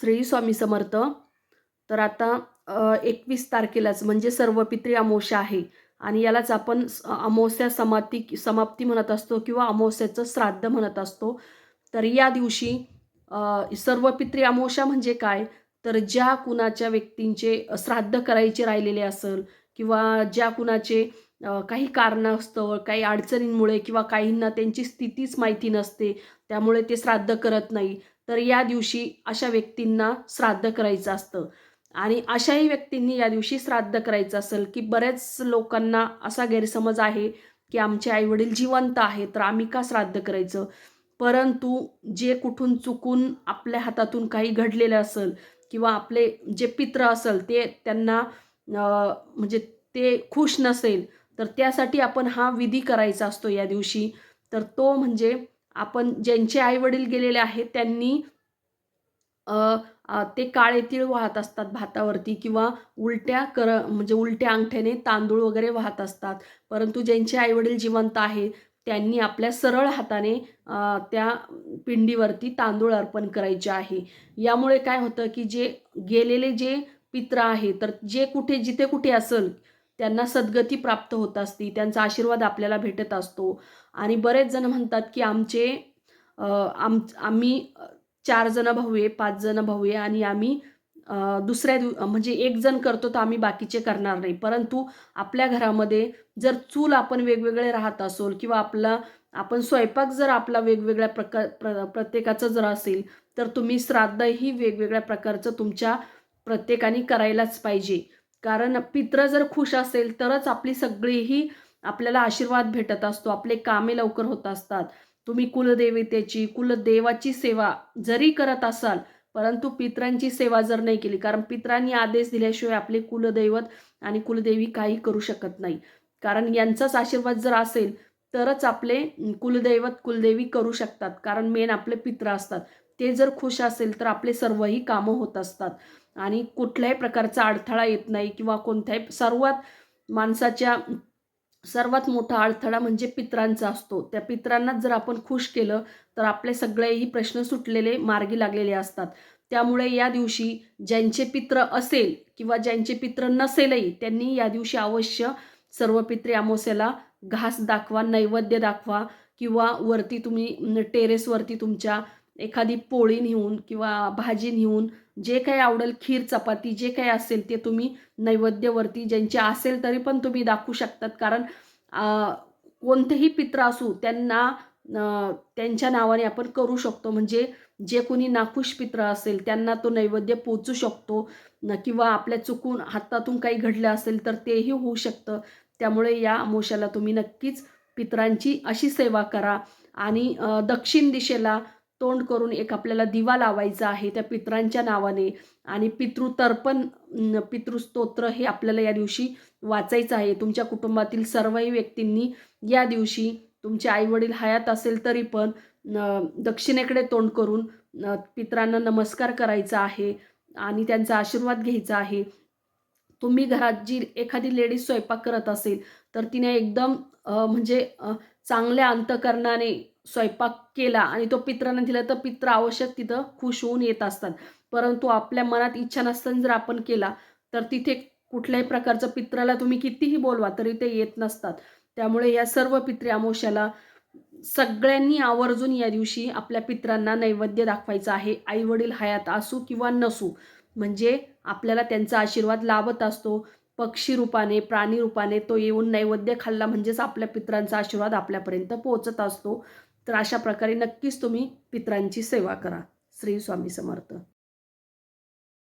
श्री स्वामी समर्थ. तर आता एकवीस तारखेलाच म्हणजे सर्व पित्री अमावस्या आहे. आणि यालाच आपण अमावस्या समाप्ती समाप्ती म्हणत असतो किंवा अमावस्याचं श्राद्ध म्हणत असतो. तर या दिवशी सर्वपित्री सर्व पित्री अमावस्या म्हणजे काय? तर ज्या कुणाच्या व्यक्तींचे श्राद्ध करायचे राहिलेले असेल किंवा ज्या कुणाचे काही कारणास्तव काही अडचणींमुळे किंवा काहींना त्यांची स्थितीच माहिती नसते त्यामुळे ते श्राद्ध करत नाही. तर या दिवशी अशा व्यक्तींना श्राद्ध करायचं असतं. आणि अशाही व्यक्तींनी या दिवशी श्राद्ध करायचं असेल की बऱ्याच लोकांना असा गैरसमज आहे की आमचे आईवडील जिवंत आहेत तर आम्ही का श्राद्ध करायचं? परंतु जे कुठून चुकून आपल्या हातातून काही घडलेलं असेल किंवा आपले जे पित्र असेल ते त्यांना म्हणजे ते खुश नसेल तर त्यासाठी आपण हा विधी करायचा असतो या दिवशी. तर तो म्हणजे आपण ज्यांचे आई वडील गेलेले आहेत त्यांनी ते काळे तीळ वाहत असतात भातावरती किंवा उलट्या कर म्हणजे उलट्या अंगठ्याने तांदूळ वगैरे वाहत असतात. परंतु ज्यांचे आईवडील जिवंत आहेत त्यांनी आपल्या सरळ हाताने त्या पिंडीवरती तांदूळ अर्पण करायचे आहे. यामुळे काय होतं की जे गेलेले जे पित्र आहे तर जे कुठे जिथे कुठे असेल त्यांना सद्गती प्राप्त होत असती त्यांचा आशीर्वाद आपल्याला भेटत असतो. आणि बरेच जण म्हणतात की आमचे आम आम्ही चार जण भाऊ आहे पाच जण भाऊ आहे आणि आम्ही दुसऱ्या दिव म्हणजे एक जण करतो तर आम्ही बाकीचे करणार नाही. परंतु आपल्या घरामध्ये जर चूल आपण वेगवेगळे राहत असोल किंवा आपला आपण स्वयंपाक जर आपला वेगवेगळ्या प्रकार प्र प्रत्येकाचं जर असेल तर तुम्ही श्राद्धही वेगवेगळ्या प्रकारचं तुमच्या प्रत्येकाने करायलाच पाहिजे. कारण पित्र जर खुश असेल तरच आपली सगळीही आपल्याला आशीर्वाद भेटत असतो. आपले कामे लवकर होत असतात. तुम्ही कुलदेवतेची कुलदेवाची सेवा जरी करत असाल परंतु पित्रांची सेवा जर नाही केली कारण पित्रांनी आदेश दिल्याशिवाय आपले कुलदैवत आणि कुलदेवी काही करू शकत नाही. कारण यांचाच आशीर्वाद जर असेल तरच आपले कुलदैवत कुलदेवी करू शकतात. कारण मेन आपले पित्र असतात. ते जर खुश असेल तर आपले सर्वही कामं होत असतात. आणि कुठल्याही प्रकारचा अडथळा येत नाही किंवा कोणत्याही सर्वात माणसाच्या सर्वात मोठा अडथळा म्हणजे पित्रांचा असतो. त्या पित्रांनाच जर आपण खुश केलं तर आपले सगळेही प्रश्न सुटलेले मार्गी लागलेले असतात. त्यामुळे या दिवशी ज्यांचे पित्र असेल किंवा ज्यांचे पित्र नसेलही त्यांनी या दिवशी अवश्य सर्व पित्रे अमावस्याला घास दाखवा नैवेद्य दाखवा किंवा वरती तुम्ही टेरेसवरती तुमच्या एखादी पोळी नेऊन किंवा भाजी नेऊन जे काही आवडेल खीर चपाती जे काही असेल ते तुम्ही नैवेद्यवरती ज्यांचे असेल तरी पण तुम्ही दाखवू शकतात. कारण कोणतेही पित्र असू त्यांना त्यांच्या नावाने आपण करू शकतो. म्हणजे जे कोणी नाखुश पित्र असेल त्यांना तो नैवेद्य पोचू शकतो. किंवा आपल्या चुकून हातातून काही घडलं असेल तर तेही होऊ शकतं. त्यामुळे या अमोशाला तुम्ही नक्कीच पित्रांची अशी सेवा करा. आणि दक्षिण दिशेला तोंड करून एक आपल्याला दिवा लावायचा आहे त्या पित्रांच्या नावाने. आणि पितृतर्पण पितृस्तोत्र हे आपल्याला या दिवशी वाचायचं आहे. तुमच्या कुटुंबातील सर्वही व्यक्तींनी या दिवशी तुमचे आईवडील हयात असेल तरी पण दक्षिणेकडे तोंड करून पित्रांना नमस्कार करायचा आहे आणि त्यांचा आशीर्वाद घ्यायचा आहे. तुम्ही घरात जी एखादी लेडीज स्वयंपाक करत असेल तर तिने एकदम म्हणजे चांगल्या अंतकरणाने स्वयंपाक केला आणि तो पित्रांना दिला तर पित्र आवश्यक तिथं खुश होऊन येत असतात. परंतु आपल्या मनात इच्छा नसताना जर आपण केला तर तिथे कुठल्याही प्रकारचं पित्राला तुम्ही कितीही बोलवा तरी ते येत नसतात. त्यामुळे या सर्व पित्रे अमावस्याला सगळ्यांनी आवर्जून या दिवशी आपल्या पित्रांना नैवेद्य दाखवायचं आहे. आई वडील हयात असू किंवा नसू म्हणजे आपल्याला त्यांचा आशीर्वाद लाभत असतो. पक्षी रूपाने प्राणी रूपाने तो येऊन नैवेद्य खाल्ला म्हणजेच आपल्या पित्रांचा आशीर्वाद आपल्यापर्यंत पोहोचत असतो. तर अशा प्रकारे नक्कीच तुम्ही पित्रांची सेवा करा. श्री स्वामी समर्थ.